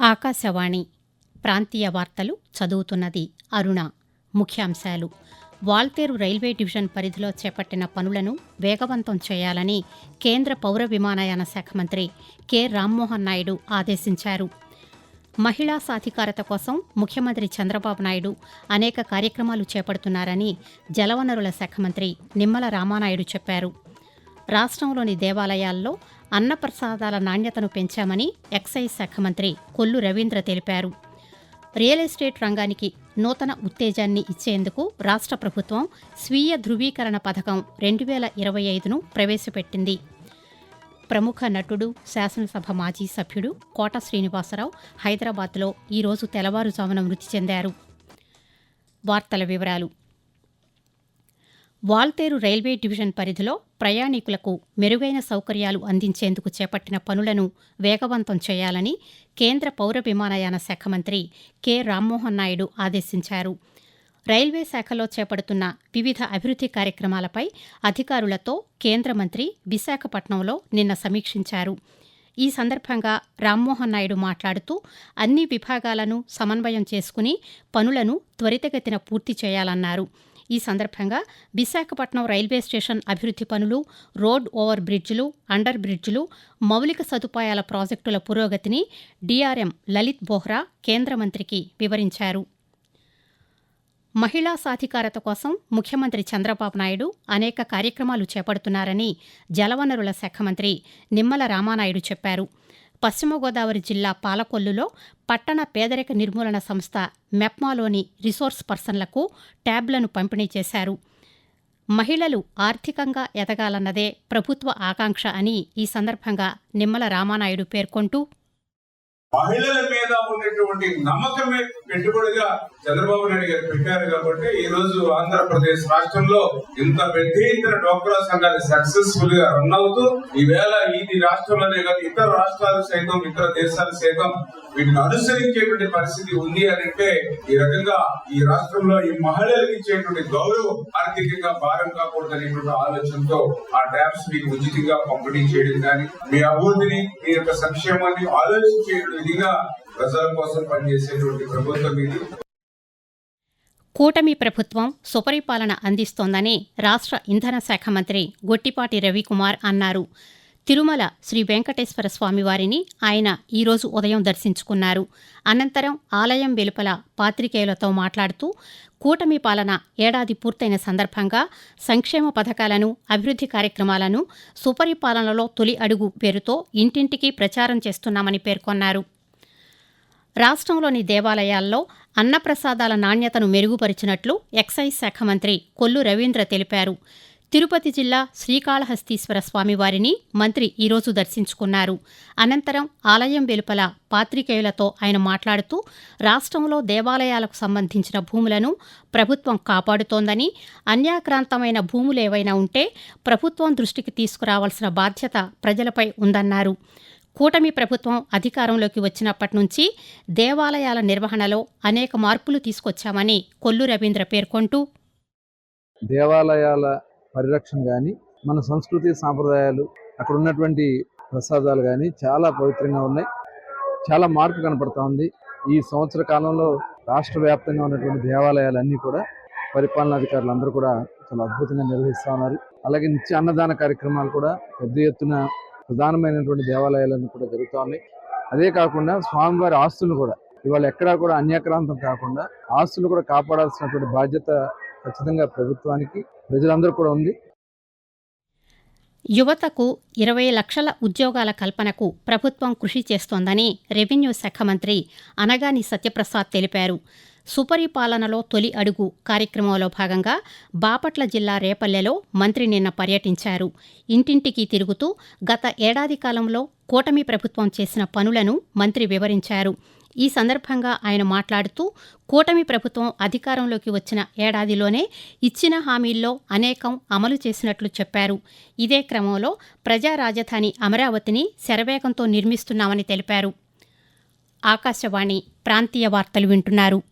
ఆకాశవాణి ప్రాంతీయ వార్తలు చదువుతున్నది అరుణ. ముఖ్యాంశాలు. వాల్తేరు రైల్వే డివిజన్ పరిధిలో చేపట్టిన పనులను వేగవంతం చేయాలని కేంద్ర పౌర విమానయాన శాఖ మంత్రి కె. రామ్మోహన్ నాయుడు ఆదేశించారు. మహిళా సాధికారత కోసం ముఖ్యమంత్రి చంద్రబాబు నాయుడు అనేక కార్యక్రమాలు చేపడుతున్నారని జలవనరుల శాఖ మంత్రి నిమ్మల రామానాయుడు చెప్పారు. రాష్ట్రంలోని దేవాలయాల్లో అన్నప్రసాదాల నాణ్యతను పెంచామని ఎక్సైజ్ శాఖ మంత్రి కొల్లు రవీంద్ర తెలిపారు. రియల్ ఎస్టేట్ రంగానికి నూతన ఉత్తేజాన్ని ఇచ్చేందుకు రాష్ట్ర ప్రభుత్వం స్వీయ ధృవీకరణ పథకం రెండు వేల ఇరవై ఐదును ప్రవేశపెట్టింది. ప్రముఖ నటుడు శాసనసభ మాజీ సభ్యుడు కోట శ్రీనివాసరావు హైదరాబాద్లో ఈరోజు తెల్లవారుజామున మృతి చెందారు. వార్తల వివరాలు. వాల్తేరు రైల్వే డివిజన్ పరిధిలో ప్రయాణికులకు మెరుగైన సౌకర్యాలు అందించేందుకు చేపట్టిన పనులను వేగవంతం చేయాలని కేంద్ర పౌర విమానయాన శాఖ మంత్రి కె. రామ్మోహన్ నాయుడు ఆదేశించారు. రైల్వే శాఖలో చేపడుతున్న వివిధ అభివృద్ధి కార్యక్రమాలపై అధికారులతో కేంద్ర మంత్రి విశాఖపట్నంలో నిన్న సమీక్షించారు. ఈ సందర్భంగా రామ్మోహన్ నాయుడు మాట్లాడుతూ అన్ని విభాగాలను సమన్వయం చేసుకుని పనులను త్వరితగతిన పూర్తి చేయాలన్నారు. ఈ సందర్భంగా విశాఖపట్నం రైల్వే స్టేషన్ అభివృద్ధి పనులు రోడ్ ఓవర్ బ్రిడ్జిలు అండర్ బ్రిడ్జిలు మౌలిక సదుపాయాల ప్రాజెక్టుల పురోగతిని డీఆర్ఎం లలిత్ బోహ్రా కేంద్ర మంత్రికి వివరించారు. మహిళా సాధికారత కోసం ముఖ్యమంత్రి చంద్రబాబు నాయుడు అనేక కార్యక్రమాలు చేపడుతున్నారని జలవనరుల శాఖ మంత్రి నిమ్మల రామానాయుడు చెప్పారు. పశ్చిమ గోదావరి జిల్లా పాలకొల్లులో పట్టణ పేదరిక నిర్మూలన సంస్థ మెప్మాలోని రిసోర్స్ పర్సన్లకు ట్యాబ్లను పంపిణీ చేశారు. మహిళలు ఆర్థికంగా ఎదగాలన్నదే ప్రభుత్వ ఆకాంక్ష అని ఈ సందర్భంగా నిమ్మల రామానాయుడు పేర్కొంటూ మహిళల మీద ఉన్నటువంటి నమ్మకమే పెట్టుబడిగా చంద్రబాబు నాయుడు గారు పెట్టారు కాబట్టి ఈ రోజు ఆంధ్రప్రదేశ్ రాష్ట్రంలో ఇంత పెద్ద ఎత్తున డోక్రా సంఘాలు సక్సెస్ఫుల్గా రన్ అవుతూ ఈవేళ ఇది రాష్ట్రంలోనే కాదు ఇతర రాష్ట్రాలు సైతం ఇతర దేశాలు సైతం వీటిని అనుసరించేటువంటి పరిస్థితి ఉంది అని అంటే ఈ రకంగా ఈ రాష్ట్రంలో ఈ మహిళలకు ఇచ్చేటువంటి గౌరవం ఆర్థికంగా భారం కాకూడదు అనేటువంటి ఆలోచనతో ఆ ట్యాబ్స్ మీకు ఉచితంగా పంపిణీ చేయడం కానీ మీ అభివృద్ధిని మీ యొక్క సంక్షేమాన్ని ఆలోచించేటువంటి విధిగా ప్రజల కోసం పనిచేసేటువంటి ప్రభుత్వం ఇది. కూటమి ప్రభుత్వం సుపరిపాలన అందిస్తోందని రాష్ట్ర ఇంధన శాఖ మంత్రి గొట్టిపాటి రవికుమార్ అన్నారు. తిరుమల శ్రీ వెంకటేశ్వర స్వామివారిని ఆయన ఈరోజు ఉదయం దర్శించుకున్నారు. అనంతరం ఆలయం వెలుపల పాత్రికేయులతో మాట్లాడుతూ కూటమి పాలన ఏడాది పూర్తయిన సందర్భంగా సంక్షేమ పథకాలను అభివృద్ధి కార్యక్రమాలను సుపరిపాలనలో తొలి అడుగు పేరుతో ఇంటింటికి ప్రచారం చేస్తున్నామని పేర్కొన్నారు. రాష్ట్రంలోని దేవాలయాల్లో అన్నప్రసాదాల నాణ్యతను మెరుగుపరిచినట్లు ఎక్సైజ్ శాఖ మంత్రి కొల్లు రవీంద్ర తెలిపారు. తిరుపతి జిల్లా శ్రీకాళహస్తీశ్వర స్వామివారిని మంత్రి ఈరోజు దర్శించుకున్నారు. అనంతరం ఆలయం వెలుపల పాత్రికేయులతో ఆయన మాట్లాడుతూ రాష్ట్రంలో దేవాలయాలకు సంబంధించిన భూములను ప్రభుత్వం కాపాడుతోందని అన్యాక్రాంతమైన భూములు ఏవైనా ఉంటే ప్రభుత్వం దృష్టికి తీసుకురావాల్సిన బాధ్యత ప్రజలపై ఉందన్నారు. కూటమి ప్రభుత్వం అధికారంలోకి వచ్చినప్పటి నుంచి దేవాలయాల నిర్వహణలో అనేక మార్పులు తీసుకొచ్చామని కొల్లు రవీంద్ర పేర్కొంటూ దేవాలయాల పరిరక్షణ కానీ మన సంస్కృతి సాంప్రదాయాలు అక్కడ ఉన్నటువంటి ప్రసాదాలు కానీ చాలా పవిత్రంగా ఉన్నాయి. చాలా మార్పు కనపడతా ఉంది. ఈ సంవత్సర కాలంలో రాష్ట్ర వ్యాప్తంగా ఉన్నటువంటి దేవాలయాలన్నీ కూడా పరిపాలనాధికారులు అందరూ కూడా చాలా అద్భుతంగా నిర్వహిస్తూ ఉన్నారు. అలాగే నిత్య అన్నదాన కార్యక్రమాలు కూడా పెద్ద ఎత్తున ప్రధానమైనటువంటి దేవాలయాలన్నీ కూడా జరుగుతూ ఉన్నాయి. అదే కాకుండా స్వామివారి ఆస్తులు కూడా ఇవాళ ఎక్కడా కూడా అన్యాక్రాంతం కాకుండా ఆస్తులు కూడా కాపాడాల్సినటువంటి బాధ్యత ఖచ్చితంగా ప్రభుత్వానికి ప్రజలందరూ కూడా ఉంది. యువతకు ఇరవై లక్షల ఉద్యోగాల కల్పనకు ప్రభుత్వం కృషి చేస్తోందని రెవెన్యూ శాఖ మంత్రి అనగాని సత్యప్రసాద్ తెలిపారు. సుపరిపాలనలో తొలి అడుగు కార్యక్రమంలో భాగంగా బాపట్ల జిల్లా రేపల్లెలో మంత్రి నిన్న పర్యటించారు. ఇంటింటికి తిరుగుతూ గత ఏడాది కాలంలో కూటమి ప్రభుత్వం చేసిన పనులను మంత్రి వివరించారు. ఈ సందర్భంగా ఆయన మాట్లాడుతూ కూటమి ప్రభుత్వం అధికారంలోకి వచ్చిన ఏడాదిలోనే ఇచ్చిన హామీల్లో అనేకం అమలు చేసినట్లు చెప్పారు. ఇదే క్రమంలో ప్రజా రాజధాని అమరావతిని శరవేగంతో నిర్మిస్తున్నామని తెలిపారు. ఆకాశవాణి ప్రాంతీయ వార్తలు వింటున్నారు.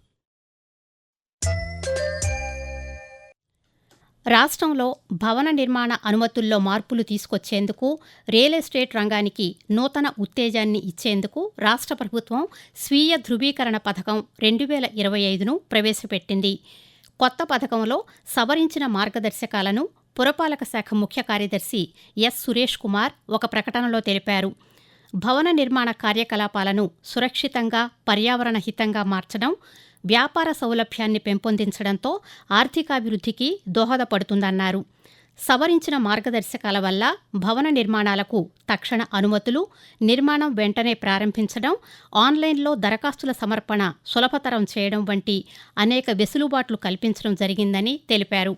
రాష్ట్రంలో భవన నిర్మాణ అనుమతుల్లో మార్పులు తీసుకొచ్చేందుకు రియల్ ఎస్టేట్ రంగానికి నూతన ఉత్తేజాన్ని ఇచ్చేందుకు రాష్ట్ర ప్రభుత్వం స్వీయ ధృవీకరణ పథకం రెండు వేల ఇరవై ఐదును ప్రవేశపెట్టింది. కొత్త పథకంలో సవరించిన మార్గదర్శకాలను పురపాలక శాఖ ముఖ్య కార్యదర్శి ఎస్ సురేష్ కుమార్ ఒక ప్రకటనలో తెలిపారు. భవన నిర్మాణ కార్యకలాపాలను సురక్షితంగా పర్యావరణ హితంగా మార్చడం వ్యాపార సౌలభ్యాన్ని పెంపొందించడంతో ఆర్థికాభివృద్ధికి దోహదపడుతుందన్నారు. సవరించిన మార్గదర్శకాల వల్ల భవన నిర్మాణాలకు తక్షణ అనుమతులు నిర్మాణం వెంటనే ప్రారంభించడం ఆన్లైన్లో దరఖాస్తుల సమర్పణ సులభతరం చేయడం వంటి అనేక వెసులుబాట్లు కల్పించడం జరిగిందని తెలిపారు.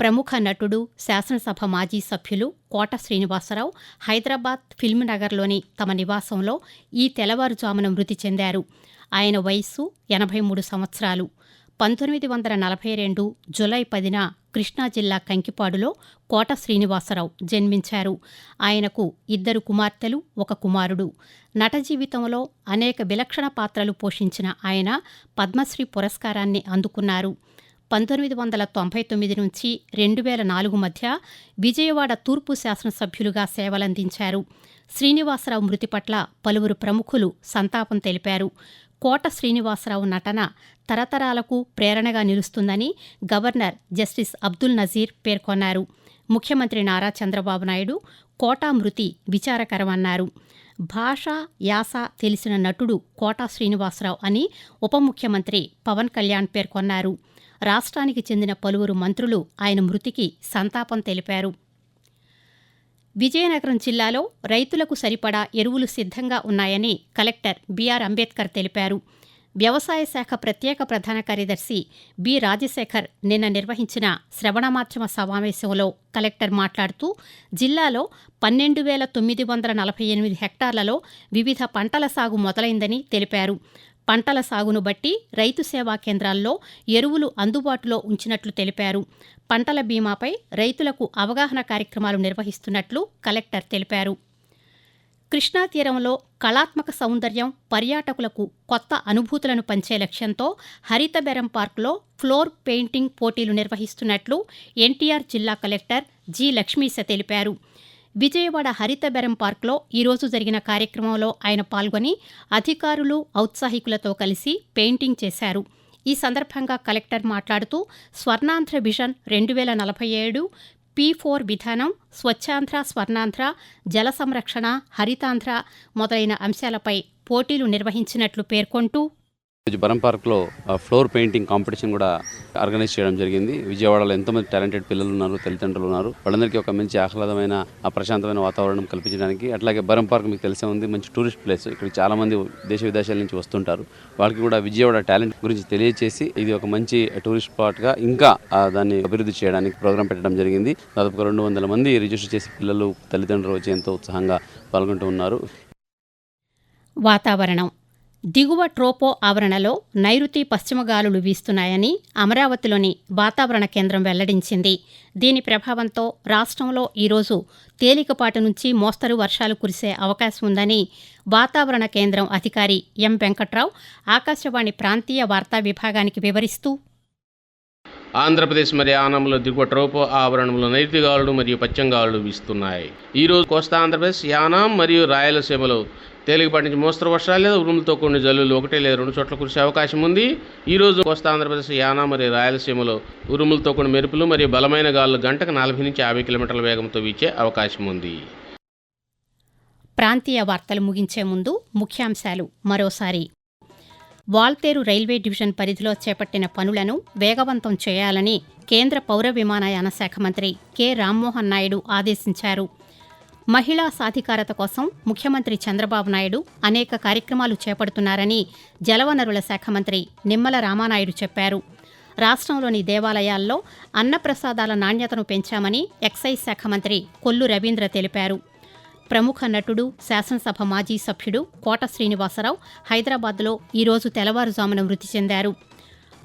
ప్రముఖ నటుడు శాసనసభ మాజీ సభ్యులు కోట శ్రీనివాసరావు హైదరాబాద్ ఫిల్మ్ నగర్లోని తమ నివాసంలో ఈ తెల్లవారుజామున మృతి చెందారు. ఆయన వయస్సు ఎనభై మూడు సంవత్సరాలు. పంతొమ్మిది వందల నలభై రెండు జులై పదిన కృష్ణా జిల్లా కంకిపాడులో కోట శ్రీనివాసరావు జన్మించారు. ఆయనకు ఇద్దరు కుమార్తెలు ఒక కుమారుడు. నట జీవితంలో అనేక విలక్షణ పాత్రలు పోషించిన ఆయన పద్మశ్రీ పురస్కారాన్ని అందుకున్నారు. పంతొమ్మిది వందల తొంభై తొమ్మిది నుంచి రెండు వేల నాలుగు మధ్య విజయవాడ తూర్పు శాసనసభ్యులుగా సేవలందించారు. శ్రీనివాసరావు మృతి పట్ల పలువురు ప్రముఖులు సంతాపం తెలిపారు. కోట శ్రీనివాసరావు నటన తరతరాలకు ప్రేరణగా నిలుస్తుందని గవర్నర్ జస్టిస్ అబ్దుల్ నజీర్ పేర్కొన్నారు. ముఖ్యమంత్రి నారా చంద్రబాబు నాయుడు కోటా మృతి విచారకరమన్నారు. భాష యాస తెలిసిన నటుడు కోటా శ్రీనివాసరావు అని ఉప ముఖ్యమంత్రి పవన్ కళ్యాణ్ పేర్కొన్నారు. రాష్ట్రానికి చెందిన పలువురు మంత్రులు ఆయన మృతికి సంతాపం తెలిపారు. విజయనగరం జిల్లాలో రైతులకు సరిపడా ఎరువులు సిద్ధంగా ఉన్నాయని కలెక్టర్ బీఆర్ అంబేద్కర్ తెలిపారు. వ్యవసాయ శాఖ ప్రత్యేక ప్రధాన కార్యదర్శి బి. రాజశేఖర్ నిన్న నిర్వహించిన శ్రవణమాధ్యమ సమావేశంలో కలెక్టర్ మాట్లాడుతూ జిల్లాలో పన్నెండు వేల తొమ్మిది వందల నలభై ఎనిమిది హెక్టార్లలో వివిధ పంటల సాగు మొదలైందని తెలిపారు. పంటల సాగును బట్టి రైతు సేవా కేంద్రాల్లో ఎరువులు అందుబాటులో ఉంచినట్లు తెలిపారు. పంటల బీమాపై రైతులకు అవగాహన కార్యక్రమాలు నిర్వహిస్తున్నట్లు కలెక్టర్ తెలిపారు. కృష్ణా తీరంలో కళాత్మక సౌందర్యం పర్యాటకులకు కొత్త అనుభూతులను పంచే లక్ష్యంతో హరిత బెరం పార్కులో ఫ్లోర్ పెయింటింగ్ పోటీలు నిర్వహిస్తున్నట్లు ఎన్టీఆర్ జిల్లా కలెక్టర్ జి లక్ష్మీశ తెలిపారు. విజయవాడ హరితబెరం పార్క్లో ఈరోజు జరిగిన కార్యక్రమంలో ఆయన పాల్గొని అధికారులు ఔత్సాహికులతో కలిసి పెయింటింగ్ చేశారు. ఈ సందర్భంగా కలెక్టర్ మాట్లాడుతూ స్వర్ణాంధ్ర విజన్ రెండు వేల నలభై ఏడు పీ ఫోర్ విధానం స్వచ్ఛాంధ్ర స్వర్ణాంధ్ర జల సంరక్షణ హరితాంధ్ర మొదలైన అంశాలపై పోటీలు నిర్వహించినట్లు పేర్కొంటూ ఈరోజు బరం పార్క్లో ఫ్లోర్ పెయింటింగ్ కాంపిటీషన్ కూడా ఆర్గనైజ్ చేయడం జరిగింది. విజయవాడలో ఎంతోమంది టాలెంటెడ్ పిల్లలు ఉన్నారు తల్లిదండ్రులు ఉన్నారు. వాళ్ళందరికీ ఒక మంచి ఆహ్లాదమైన ఆ ప్రశాంతమైన వాతావరణం కల్పించడానికి అట్లాగే బరం పార్క్ మీకు తెలిసే ఉంది. మంచి టూరిస్ట్ ప్లేస్. ఇక్కడ చాలామంది దేశ విదేశాల నుంచి వస్తుంటారు. వాళ్ళకి కూడా విజయవాడ టాలెంట్ గురించి తెలియచేసి ఇది ఒక మంచి టూరిస్ట్ స్పాట్గా ఇంకా దాన్ని అభివృద్ధి చేయడానికి ప్రోగ్రాం పెట్టడం జరిగింది. దాదాపు రెండు వందల మంది రిజిస్టర్ చేసి పిల్లలు తల్లిదండ్రులు వచ్చి ఎంతో ఉత్సాహంగా పాల్గొంటూ ఉన్నారు. వాతావరణం. దిగువ ట్రోపో ఆవరణలో నైరుతి పశ్చిమ గాలులు వీస్తున్నాయని అమరావతిలోని వాతావరణ కేంద్రం వెల్లడించింది. దీని ప్రభావంతో రాష్ట్రంలో ఈరోజు తేలికపాటి నుంచి మోస్తరు వర్షాలు కురిసే అవకాశం ఉందని వాతావరణ కేంద్రం అధికారి ఎం వెంకట్రావు ఆకాశవాణి ప్రాంతీయ వార్తా విభాగానికి వివరిస్తూ ఆంధ్రప్రదేశ్ మరియు ఆనంలో దిగువ ట్రోపో ఆవరణంలో నైరుతి గాలులు మరియు పశ్చిమ గాలులు వీస్తున్నాయి. ఈరోజు కోస్తా ఆంధ్రప్రదేశ్ యానాం మరియు రాయలసీమలో తేలికపాటి నుంచి మోస్తరు వర్షాలు లేదా ఉరుములతో కొన్ని జల్లులు ఒకటే లేదా రెండు చోట్ల కురిసే అవకాశం ఉంది. ఈ రోజు కోస్తా ఆంధ్రప్రదేశ్ యానా మరియు రాయలసీమలో ఉరుములతో కొన్ని మెరుపులు మరియు బలమైన గాలులు గంటకు నలభై నుంచి యాభై కిలోమీటర్ల వేగంతో వీచే అవకాశం ఉంది. ప్రాంతీయ వార్తలు ముగించే ముందు ముఖ్యాంశాలు మరోసారి. వాల్తేరు రైల్వే డివిజన్ పరిధిలో చేపట్టిన పనులను వేగవంతం చేయాలని కేంద్ర పౌర విమానయాన శాఖ మంత్రి కె. రామ్మోహన్ నాయుడు ఆదేశించారు. మహిళా సాధికారత కోసం ముఖ్యమంత్రి చంద్రబాబు నాయుడు అనేక కార్యక్రమాలు చేపడుతున్నారని జలవనరుల శాఖ మంత్రి నిమ్మల రామానాయుడు చెప్పారు. రాష్ట్రంలోని దేవాలయాల్లో అన్నప్రసాదాల నాణ్యతను పెంచామని ఎక్సైజ్ శాఖ మంత్రి కొల్లు రవీంద్ర తెలిపారు. ప్రముఖ నటుడు శాసనసభ మాజీ సభ్యుడు కోట శ్రీనివాసరావు హైదరాబాద్లో ఈరోజు తెల్లవారుజామున మృతి చెందారు.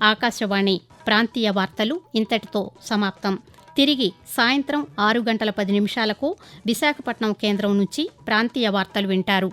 ఆకాశవాణి ప్రాంతీయ వార్తలు ఇంతటితో సమాప్తం. తిరిగి సాయంత్రం ఆరు గంటల పది నిమిషాలకు విశాఖపట్నం కేంద్రం నుంచి ప్రాంతీయ వార్తలు వింటారు.